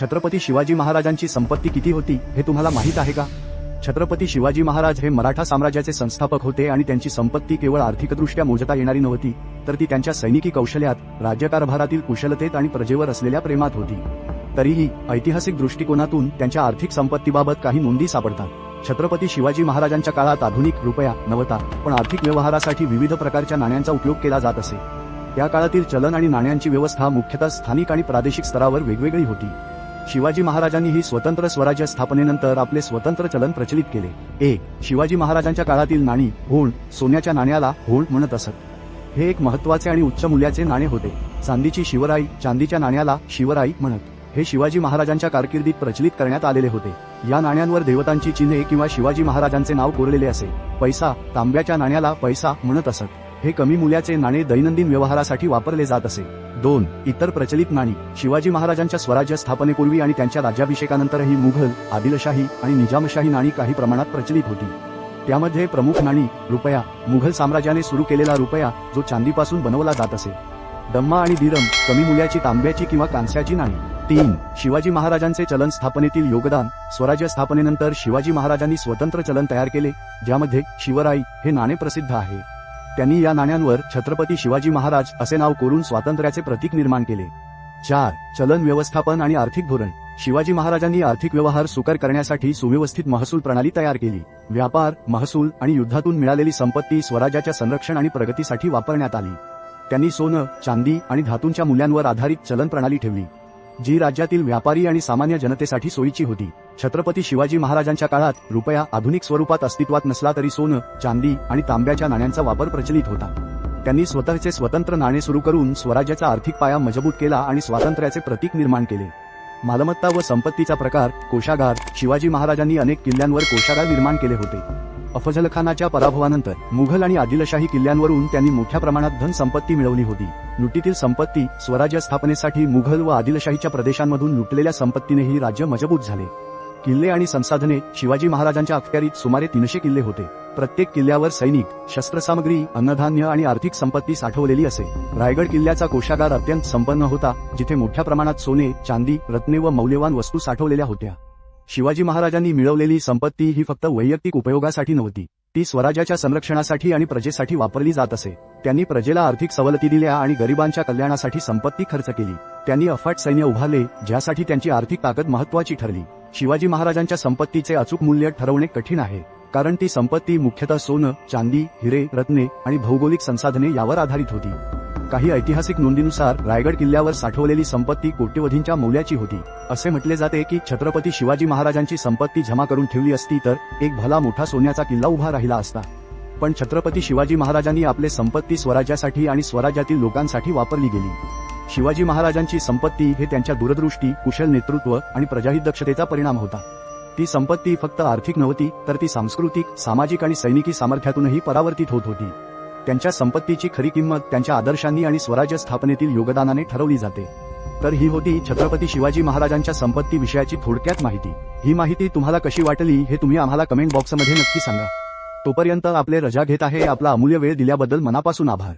छत्रपती शिवाजी महाराजांची संपत्ती किती होती हे तुम्हाला माहीत आहे का? छत्रपती शिवाजी महाराज हे मराठा साम्राज्याचे संस्थापक होते आणि त्यांची संपत्ती केवळ आर्थिकदृष्ट्या मोजता येणारी नव्हती तर ती त्यांच्या सैनिकी कौशल्यात राज्यकारभारातील कुशलतेत आणि प्रजेवर असलेल्या प्रेमात होती. तरीही ऐतिहासिक दृष्टिकोनातून त्यांच्या आर्थिक संपत्तीबाबत काही नोंदी सापडतात. छत्रपती शिवाजी महाराजांच्या काळात आधुनिक रुपया नव्हता पण आर्थिक व्यवहारासाठी विविध प्रकारच्या नाण्यांचा उपयोग केला जात असे. या काळातील चलन आणि नाण्यांची व्यवस्था मुख्यतः स्थानिक आणि प्रादेशिक स्तरावर वेगवेगळी होती. शिवाजी महाराजांनी ही स्वतंत्र स्वराज्य स्थापनेनंतर आपले स्वतंत्र चलन प्रचलित केले. ए शिवाजी महाराजांच्या काळातील नाणी होण सोन्याच्या नाण्याला होण म्हणत असत. हे एक महत्त्वाचे आणि उच्च मूल्याचे नाणे होते. चांदीची शिवराई चांदीच्या नाण्याला शिवराई म्हणत. हे शिवाजी महाराजांच्या कारकिर्दीत प्रचलित करण्यात आलेले होते. या नाण्यांवर देवतांची चिन्हे किंवा शिवाजी महाराजांचे नाव कोरलेले असे. पैसा तांब्याच्या नाण्याला पैसा म्हणत असत. हे कमी मूल्याचे नाणे दैनंदिन व्यवहारासाठी वापरले जात असे. दोन इतर प्रचलित नाणी शिवाजी महाराजांच्या स्वराज्य स्थापनेपूर्वी आणि त्यांच्या राज्याभिषेकानंतरही मुघल आदिलशाही आणि निजामशाही नाणी काही प्रमाणात प्रचलित होती. त्यामध्ये प्रमुख नाणी रुपया मुघल साम्राज्याने सुरू केलेला रुपया जो चांदीपासून बनवला जात असे. दम्मा आणि दिरम कमी मूल्याची तांब्याची किंवा कांस्याची नाणी. तीन शिवाजी महाराजांचे चलन स्थापनेतील योगदान स्वराज्य स्थापनेनंतर शिवाजी महाराजांनी स्वतंत्र चलन तयार केले ज्यामध्ये शिवराई हे नाणे प्रसिद्ध आहे. त्यांनी या नाण्यांवर छत्रपती शिवाजी महाराज असे नाव कोरून स्वातंत्र्याचे प्रतीक निर्माण केले. चार चलन व्यवस्थापन आणि आर्थिक धोरण. शिवाजी महाराजांनी आर्थिक व्यवहार सुकर करण्यासाठी सुव्यवस्थित महसूल प्रणाली तयार केली. व्यापार महसूल आणि युद्धातून मिळालेली संपत्ती स्वराज्याच्या संरक्षण आणि प्रगतीसाठी वापरण्यात आली. त्यांनी सोनं चांदी आणि धातूंच्या मूल्यांवर आधारित चलन प्रणाली ठेवली. जी राज्यातील व्यापारी आणि सामान्य जनतेसाठी सोयीची होती. छत्रपती शिवाजी महाराजांच्या काळात रुपया आधुनिक स्वरूपात अस्तित्वात नसला तरी सोनं चांदी आणि तांब्याच्या नाण्यांचा वापर प्रचलित होता. त्यांनी स्वतःचे स्वतंत्र नाणे सुरू करून स्वराज्याचा आर्थिक पाया मजबूत केला आणि स्वातंत्र्याचे प्रतीक निर्माण केले. मालमत्ता व संपत्तीचा प्रकार कोशागार शिवाजी महाराजांनी अनेक किल्ल्यांवर कोशागार निर्माण केले होते. अफजलखानाच्या पराभवानंतर मुघल आणि आदिलशाही किल्ल्यांवरून त्यांनी मोठ्या प्रमाणात धन संपत्ती मिळवली होती. लुटीतील संपत्ती स्वराज्य स्थापनेसाठी मुघल व आदिलशाहीच्या प्रदेशांमधून लुटलेल्या संपत्तीनेही राज्य मजबूत झाले. किल्ले आणि संसाधने शिवाजी महाराजांच्या अखत्यारीत सुमारे तीनशे किल्ले होते. प्रत्येक किल्ल्यावर सैनिक शस्त्रसामग्री अन्नधान्य आणि आर्थिक संपत्ती साठवलेली असे. रायगड किल्ल्याचा कोशागार अत्यंत संपन्न होता जिथे मोठ्या प्रमाणात सोने चांदी रत्ने व मौल्यवान वस्तू साठवलेल्या होत्या. शिवाजी महाराजांनी मिळवलेली संपत्ती ही फक्त वैयक्तिक उपयोगासाठी नव्हती. ती स्वराज्याच्या संरक्षणासाठी आणि प्रजेसाठी वापरली जात असे. त्यांनी प्रजेला आर्थिक सवलती दिल्या आणि गरिबांच्या कल्याणासाठी संपत्ती खर्च केली. त्यांनी अफाट सैन्य उभारले ज्यासाठी त्यांची आर्थिक ताकद महत्वाची ठरली. शिवाजी महाराजांच्या संपत्तीचे अचूक मूल्य ठरवणे कठीण आहे कारण ती संपत्ती मुख्यतः सोनं चांदी हिरे रत्ने आणि भौगोलिक संसाधने यावर आधारित होती. काही ऐतिहासिक नोंदीनुसार रायगड किल्ल्यावर साठवलेली संपत्ती कोट्यवधींच्या मौल्याची होती. असे म्हटले जाते की छत्रपती शिवाजी महाराजांची संपत्ती जमा करून ठेवली असती तर एक भला मोठा सोन्याचा किल्ला उभा राहिला असता. पण छत्रपती शिवाजी महाराजांनी आपले संपत्ती स्वराज्यासाठी आणि स्वराज्यातील लोकांसाठी वापरली गेली. शिवाजी महाराजांची संपत्ती हे त्यांच्या दूरदृष्टी कुशल नेतृत्व आणि प्रजाहित दक्षतेचा परिणाम होता. ती संपत्ती फक्त आर्थिक नव्हती तर ती सांस्कृतिक सामाजिक आणि सैनिकी सामर्थ्यातूनही परावर्तित होत होती. त्यांच्या संपत्तीची खरी किंमत त्यांच्या आदर्शांनी आणि स्वराज्य स्थापनेतील योगदानाने ठरवली जाते. तर ही होती छत्रपती शिवाजी महाराजांच्या संपत्ती विषयाची थोडक्यात माहिती. ही माहिती तुम्हाला कशी वाटली हे तुम्ही आम्हाला कमेंट बॉक्समध्ये नक्की सांगा. तोपर्यंत आपले रजा घेत आहे आपला अमूल्य वेळ दिल्याबद्दल मनापासून आभार.